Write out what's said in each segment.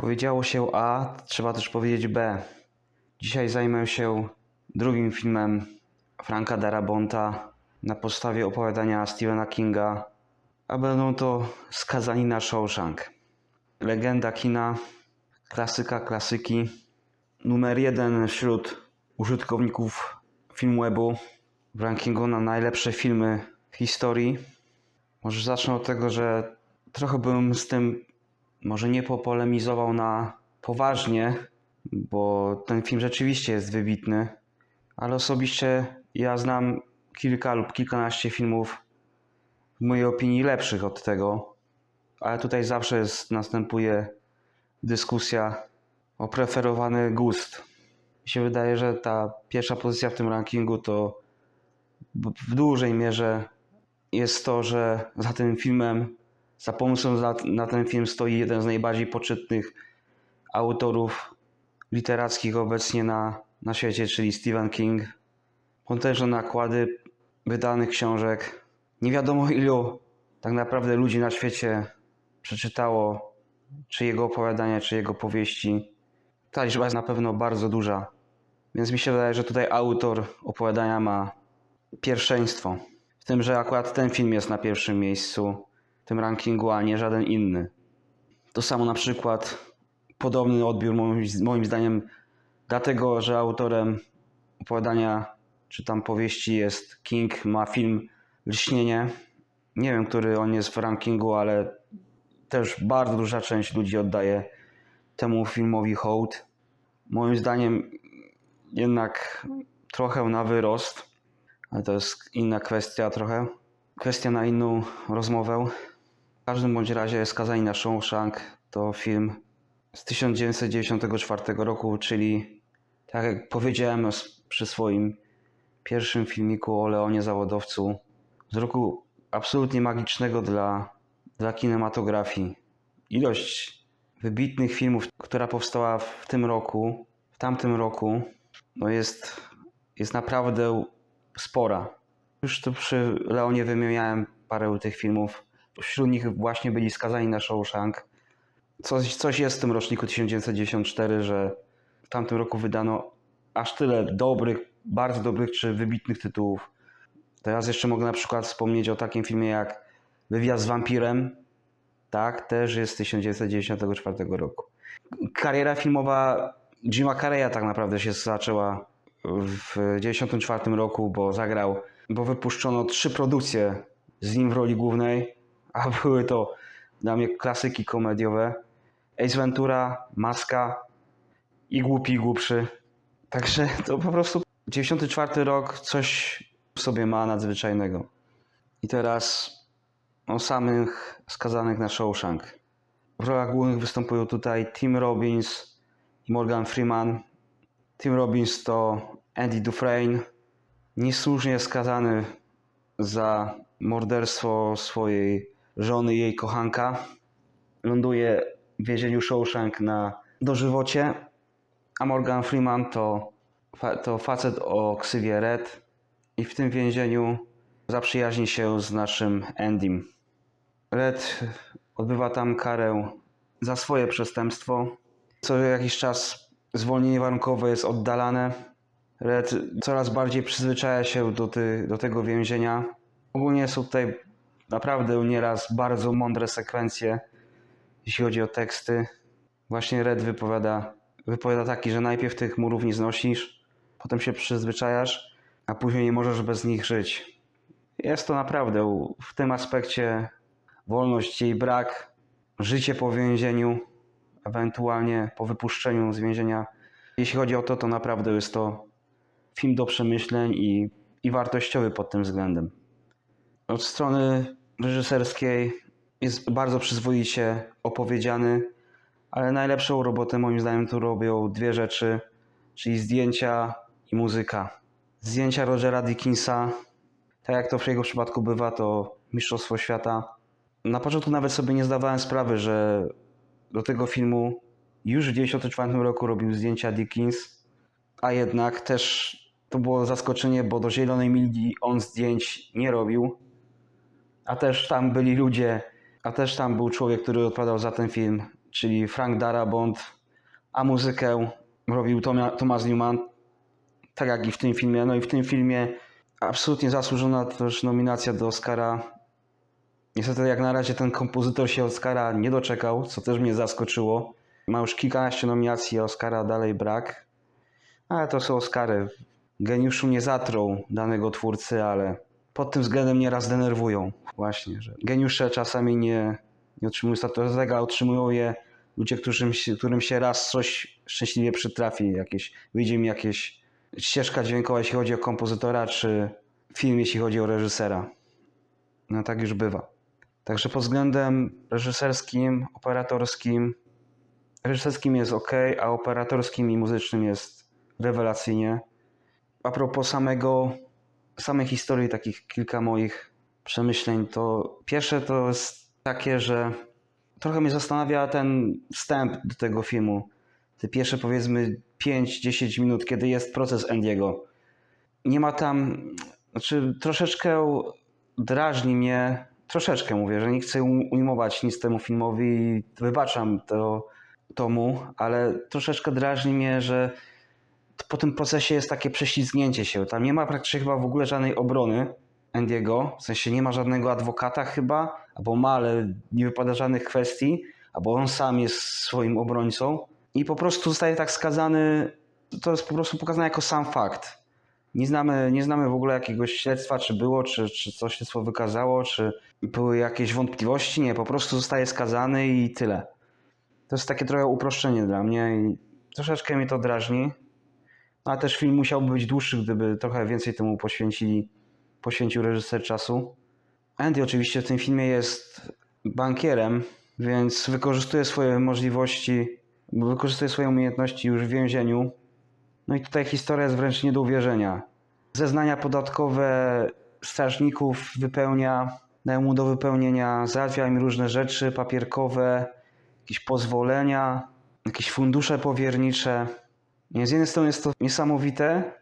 Powiedziało się A, trzeba też powiedzieć B. Dzisiaj zajmę się drugim filmem Franka Darabonta na podstawie opowiadania Stephena Kinga, a będą to Skazani na Shawshank. Legenda kina, klasyka klasyki, numer jeden wśród użytkowników Filmwebu w rankingu na najlepsze filmy w historii. Może zacznę od tego, że trochę bym z tym może nie popolemizował na poważnie, bo ten film rzeczywiście jest wybitny, ale osobiście ja znam kilka lub kilkanaście filmów w mojej opinii lepszych od tego, ale tutaj zawsze jest, następuje dyskusja o preferowany gust. Mi się wydaje, że ta pierwsza pozycja w tym rankingu to w dużej mierze jest to, że za tym filmem, za pomysłem na, na ten film stoi jeden z najbardziej poczytnych autorów literackich obecnie na, na świecie, czyli Stephen King. Potężne nakłady wydanych książek. Nie wiadomo ilu tak naprawdę ludzi na świecie przeczytało czy jego opowiadania, czy jego powieści. Ta liczba jest na pewno bardzo duża. Więc mi się wydaje, że tutaj autor opowiadania ma pierwszeństwo. W tym, że akurat ten film jest na pierwszym miejscu tym rankingu, a nie żaden inny. To samo na przykład podobny odbiór moim, moim zdaniem dlatego, że autorem opowiadania czy tam powieści jest King, ma film Lśnienie. Nie wiem, który on jest w rankingu, ale też bardzo duża część ludzi oddaje temu filmowi hołd. Moim zdaniem jednak trochę na wyrost, ale to jest inna kwestia trochę. Kwestia na inną rozmowę. W każdym bądź razie Skazani na Shawshank to film z 1994 roku, czyli tak jak powiedziałem przy swoim pierwszym filmiku o Leonie Zawodowcu, z roku absolutnie magicznego dla, dla kinematografii. Ilość wybitnych filmów, która powstała w tym roku, w tamtym roku, no jest, jest naprawdę spora. Już tu przy Leonie wymieniałem parę tych filmów. Wśród nich właśnie byli skazani na Shawshank. Coś, coś jest w tym roczniku 1994, że w tamtym roku wydano aż tyle dobrych, bardzo dobrych czy wybitnych tytułów. Teraz jeszcze mogę na przykład wspomnieć o takim filmie jak Wywiad z wampirem. Tak, też jest z 1994 roku. Kariera filmowa Jima Carreya tak naprawdę się zaczęła w 1994 roku, bo zagrał, bo wypuszczono trzy produkcje z nim w roli głównej, a były to dla mnie klasyki komediowe. Ace Ventura, Maska i Głupi i Głupszy. Także to po prostu 94 rok coś w sobie ma nadzwyczajnego. I teraz o samych skazanych na Shawshank. W rolach głównych występują tutaj Tim Robbins i Morgan Freeman. Tim Robbins to Andy Dufresne, niesłusznie skazany za morderstwo swojej żony jej kochanka. Ląduje w więzieniu Shawshank na dożywocie, a Morgan Freeman to, to facet o ksywie Red i w tym więzieniu zaprzyjaźni się z naszym Andym. Red odbywa tam karę za swoje przestępstwo. Co jakiś czas zwolnienie warunkowe jest oddalane. Red coraz bardziej przyzwyczaja się do, ty, do tego więzienia. Ogólnie są tutaj naprawdę nieraz bardzo mądre sekwencje, jeśli chodzi o teksty. Właśnie Red wypowiada, wypowiada taki, że najpierw tych murów nie znosisz, potem się przyzwyczajasz, a później nie możesz bez nich żyć. Jest to naprawdę w tym aspekcie wolność, jej brak, życie po więzieniu, ewentualnie po wypuszczeniu z więzienia. Jeśli chodzi o to, to naprawdę jest to film do przemyśleń i, i wartościowy pod tym względem. Od strony reżyserskiej jest bardzo przyzwoicie opowiedziany, ale najlepszą robotę moim zdaniem tu robią dwie rzeczy, czyli zdjęcia i muzyka. Zdjęcia Rogera Dickinsa, tak jak to w jego przypadku bywa, to Mistrzostwo Świata. Na początku nawet sobie nie zdawałem sprawy, że do tego filmu już w 1994 roku robił zdjęcia Dickens, a jednak też to było zaskoczenie, bo do Zielonej Mili on zdjęć nie robił, a też tam byli ludzie, a też tam był człowiek, który odpowiadał za ten film czyli Frank Darabont, a muzykę robił Thomas Newman, tak jak i w tym filmie. No i w tym filmie absolutnie zasłużona też nominacja do Oscara. Niestety jak na razie ten kompozytor się Oscara nie doczekał, co też mnie zaskoczyło. Ma już kilkanaście nominacji, a Oscara dalej brak. Ale to są Oscary. Geniuszu nie zatrą danego twórcy, ale pod tym względem nieraz denerwują. Właśnie, że geniusze czasami nie, nie otrzymują statuetek, a otrzymują je ludzie, którym się, którym się raz coś szczęśliwie przytrafi. Jakieś, wyjdzie mi jakieś ścieżka dźwiękowa, jeśli chodzi o kompozytora, czy film, jeśli chodzi o reżysera. No tak już bywa. Także pod względem reżyserskim, operatorskim, reżyserskim jest ok, a operatorskim i muzycznym jest rewelacyjnie. A propos samego, samej historii, takich kilka moich przemyśleń, to pierwsze to jest takie, że trochę mnie zastanawia ten wstęp do tego filmu. Te pierwsze powiedzmy 5-10 minut, kiedy jest proces Andiego. Nie ma tam, znaczy troszeczkę drażni mnie, troszeczkę mówię, że nie chcę ujmować nic temu filmowi i wybaczam to tomu, ale troszeczkę drażni mnie, że po tym procesie jest takie prześlizgnięcie się. Tam nie ma praktycznie chyba w ogóle żadnej obrony Andiego, w sensie nie ma żadnego adwokata chyba, albo ma, ale nie wypada żadnych kwestii, albo on sam jest swoim obrońcą i po prostu zostaje tak skazany, to jest po prostu pokazane jako sam fakt. Nie znamy, nie znamy w ogóle jakiegoś śledztwa, czy było, czy, czy coś śledztwo wykazało, czy były jakieś wątpliwości. Nie, po prostu zostaje skazany i tyle. To jest takie trochę uproszczenie dla mnie i troszeczkę mnie to drażni. Ale też film musiałby być dłuższy, gdyby trochę więcej temu poświęcili, poświęcił reżyser czasu. Andy oczywiście w tym filmie jest bankierem, więc wykorzystuje swoje możliwości, wykorzystuje swoje umiejętności już w więzieniu. No i tutaj historia jest wręcz nie do uwierzenia. Zeznania podatkowe strażników wypełnia, dają mu do wypełnienia, załatwia im różne rzeczy papierkowe, jakieś pozwolenia, jakieś fundusze powiernicze. Z jednej strony jest to niesamowite,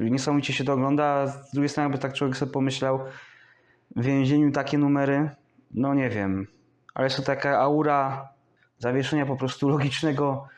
niesamowicie się to ogląda, a z drugiej strony by tak człowiek sobie pomyślał, w więzieniu takie numery, no nie wiem, ale jest to taka aura zawieszenia po prostu logicznego,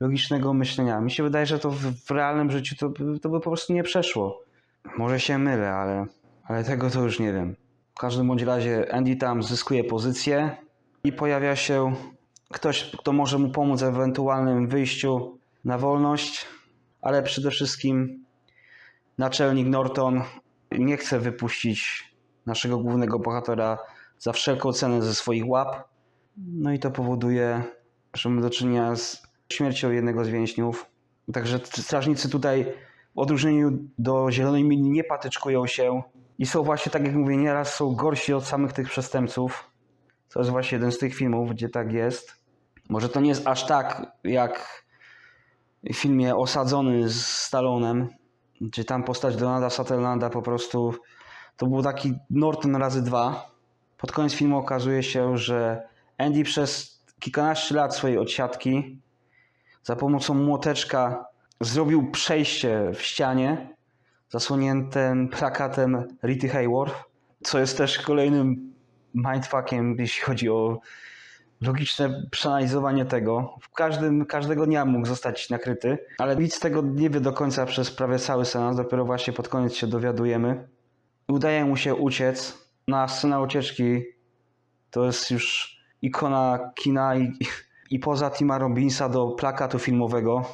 logicznego myślenia. Mi się wydaje, że to w, w realnym życiu to, to by po prostu nie przeszło. Może się mylę, ale, ale tego to już nie wiem. W każdym bądź razie Andy tam zyskuje pozycję i pojawia się ktoś, kto może mu pomóc w ewentualnym wyjściu na wolność, ale przede wszystkim naczelnik Norton nie chce wypuścić naszego głównego bohatera za wszelką cenę ze swoich łap. No i to powoduje, że mamy do czynienia z śmiercią jednego z więźniów. Także strażnicy tutaj w odróżnieniu do Zielonej Mili nie patyczkują się i są właśnie, tak jak mówię, nieraz są gorsi od samych tych przestępców. To jest właśnie jeden z tych filmów, gdzie tak jest. Może to nie jest aż tak jak filmie Osadzony z Stallonem, gdzie tam postać Donalda Sutherlanda po prostu to był taki Norton razy dwa. Pod koniec filmu okazuje się, że Andy przez kilkanaście lat swojej odsiadki za pomocą młoteczka zrobił przejście w ścianie zasłoniętym plakatem Rity Hayworth, co jest też kolejnym mindfuckiem, jeśli chodzi o logiczne przeanalizowanie tego. W każdym, każdego dnia mógł zostać nakryty, ale nic tego nie wie do końca przez prawie cały seans, dopiero właśnie pod koniec się dowiadujemy. Udaje mu się uciec. Na scena ucieczki to jest już ikona kina i, i poza Tima Robinsa do plakatu filmowego.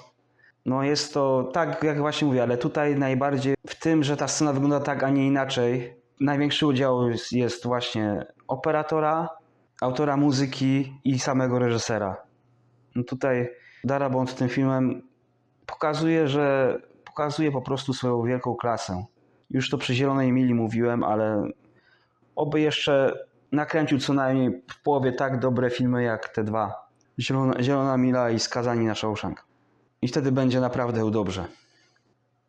No jest to tak, jak właśnie mówię, ale tutaj najbardziej w tym, że ta scena wygląda tak, a nie inaczej. Największy udział jest właśnie operatora, autora muzyki i samego reżysera. No tutaj Darabont tym filmem pokazuje, że pokazuje po prostu swoją wielką klasę. Już to przy Zielonej Mili mówiłem, ale oby jeszcze nakręcił co najmniej w połowie tak dobre filmy jak te dwa. Zielona, Zielona Mila i Skazani na Shawshank. I wtedy będzie naprawdę dobrze.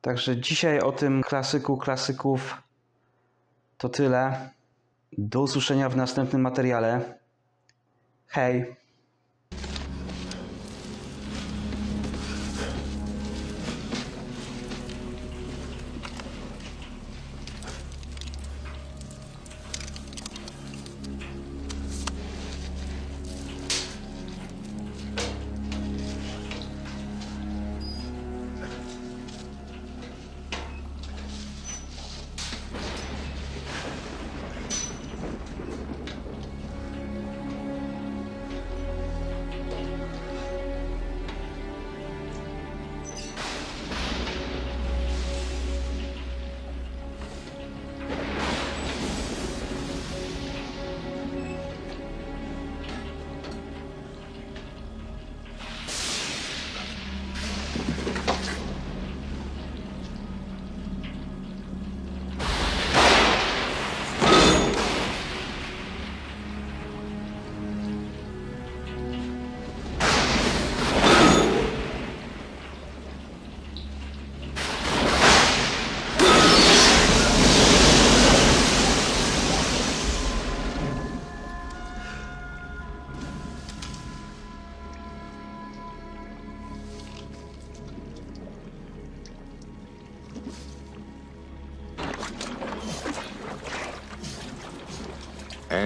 Także dzisiaj o tym klasyku klasyków to tyle. Do usłyszenia w następnym materiale. Hej!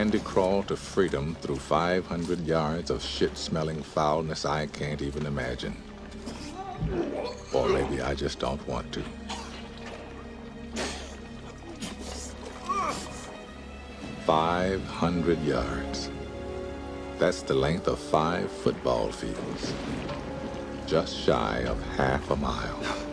Bandy crawl to freedom through 500 yards of shit smelling foulness I can't even imagine. Or maybe I just don't want to. Five hundred yards. That's the length of five football fields. Just shy of half a mile.